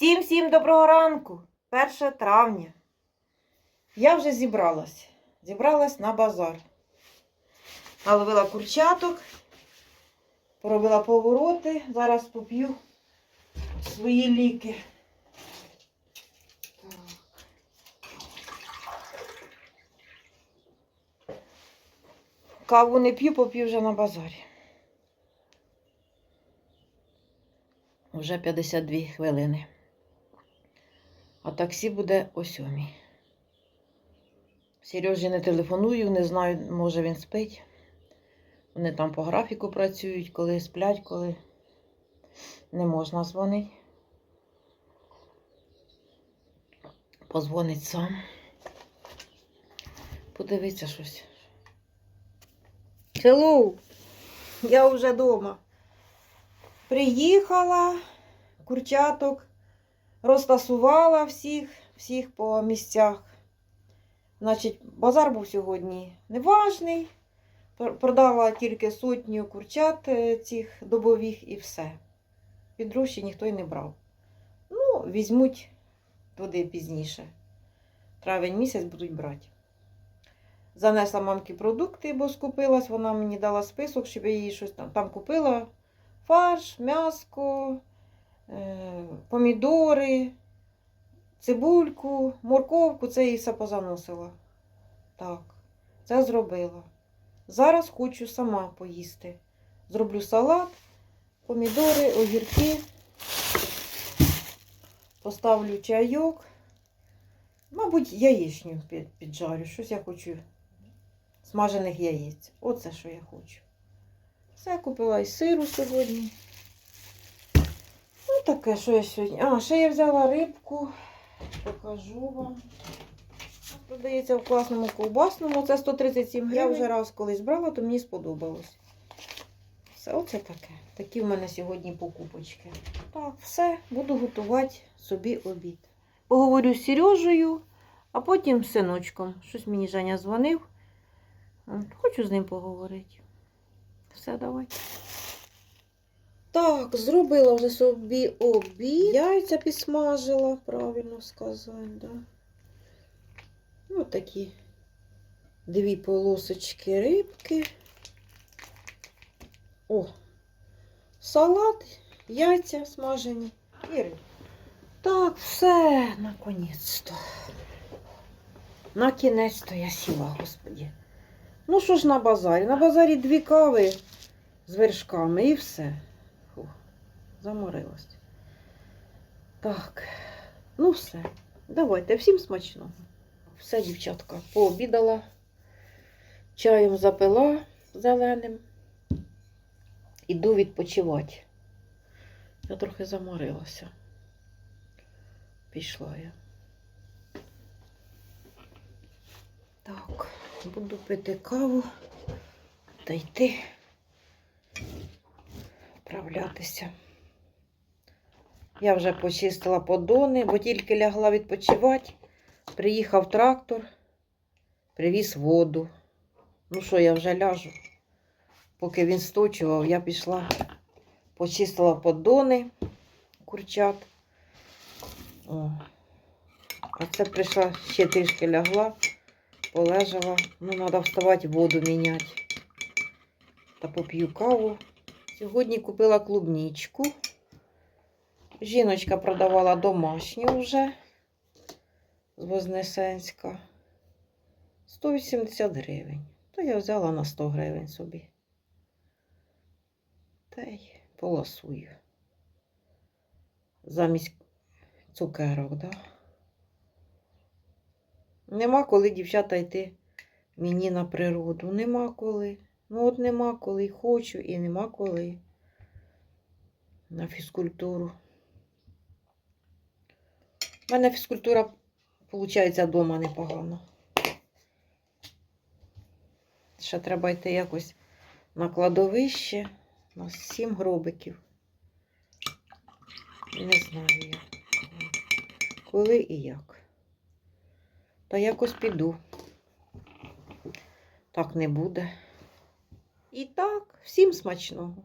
Всім всім доброго ранку! 1 травня. Я вже зібралась. Зібралась на базар. Наловила курчаток, поробила повороти. Зараз поп'ю свої ліки. Каву не п'ю, поп'ю вже на базарі. Вже 52 хвилини. А таксі буде о сьомій. Сережі не телефоную, не знаю, може він спить. Вони там по графіку працюють, коли сплять, коли не можна дзвонити. Позвонить сам. Подивиться щось. Hello! Я вже вдома. Приїхала, курчаток, розтасувала всіх, всіх по місцях. Значить, базар був сьогодні неважний. Продала тільки сотню курчат е, цих добових і все. Підручі ніхто й не брав. Ну, візьмуть туди пізніше. Травень місяць будуть брати. Занесла мамки продукти, бо скупилась, вона мені дала список, щоб я їй щось там, там купила. Фарш, м'яско, помідори, цибульку, морковку, це все позаносила. Так, це зробила. Зараз хочу сама поїсти. Зроблю салат, помідори, огірки, поставлю чайок. Мабуть, яєчню піджарю. Щось я хочу смажених яєць. Оце що я хочу. Все купила і сиру сьогодні. Таке, що я сьогодні. А, ще я взяла рибку. Покажу вам. Продається в класному ковбасному. Це 137 гривень. Я вже раз колись брала, то мені сподобалось. Все, оце таке. Такі в мене сьогодні покупочки. Так, все, буду готувати собі обід. Поговорю з Сережею, а потім з синочком. Щось мені Женя дзвонив. Хочу з ним поговорити. Все, давай. Так, зробила вже собі обід. Яйця підсмажила, правильно сказати, да. Ось такі дві полосочки рибки. О, салат, яйця смажені і рибка. Так, все, наконець-то. На кінець-то я сіла, господі. Ну що ж на базарі? На базарі дві кави з вершками і все. Заморилась. Так, ну все. Давайте, всім смачного. Все, дівчатка, пообідала, чаєм запила зеленим. Іду відпочивати. Я трохи заморилася. Пішла я. Так, буду пити каву та йти вправлятися. Я вже почистила подони, бо тільки лягла відпочивати. Приїхав трактор, привіз воду. Ну що, я вже ляжу. Поки він сточував, я пішла, почистила подони курчат. О. А це прийшла, ще трішки лягла, полежала. Ну, треба вставати, воду міняти. Та поп'ю каву. Сьогодні купила клубничку. Жіночка продавала домашню вже з Вознесенська. 180 гривень. То я взяла на 100 гривень собі. Та й полосую. Замість цукерок, да? Нема коли, дівчата, йти мені на природу. Нема коли. Ну от нема коли. Хочу і нема коли. На фізкультуру. У мене фізкультура, виходить, вдома непогано. Ще треба йти якось на кладовище. У нас сім гробиків. Не знаю я. Коли і як. Та якось піду. Так не буде. І так, всім смачного.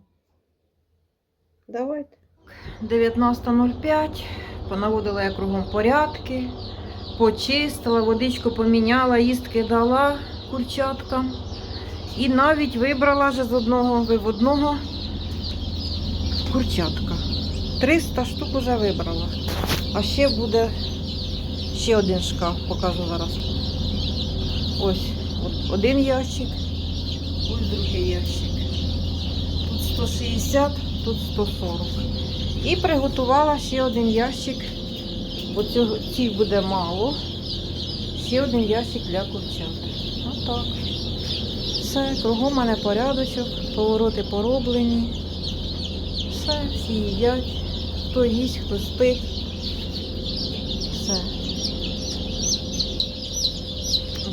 Давайте. 19.05. понаводила я кругом порядки, почистила, водичку поміняла, їстки дала курчаткам. І навіть вибрала вже з одного виводного курчатка. 300 штук уже вибрала. А ще буде ще один шкаф, покажу зараз. Ось один ящик, ось другий ящик. Тут 160, тут 140. І приготувала ще один ящик, бо цього, цих буде мало. Ще один ящик для курчат. Отак. Все, кругом у мене порядочок, повороти пороблені. Все, всі їдять. Хто їсть, хто спить. Все.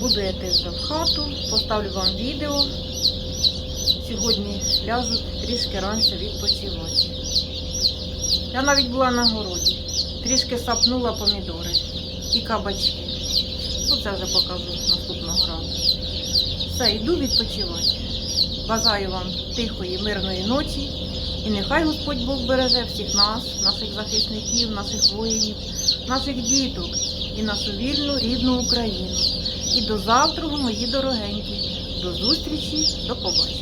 Буду йти вже в хату, поставлю вам відео. Сьогодні ляжу трішки раніше відпочивати. Я навіть була на городі. Трішки сапнула помідори і кабачки. Ну, це вже покажу наступного разу. Все, йду відпочивати. Бажаю вам тихої, мирної ночі. І нехай Господь Бог береже всіх нас, наших захисників, наших воїнів, наших діток і нашу вільну рідну Україну. І до завтра, мої дорогенькі. До зустрічі, до побачення.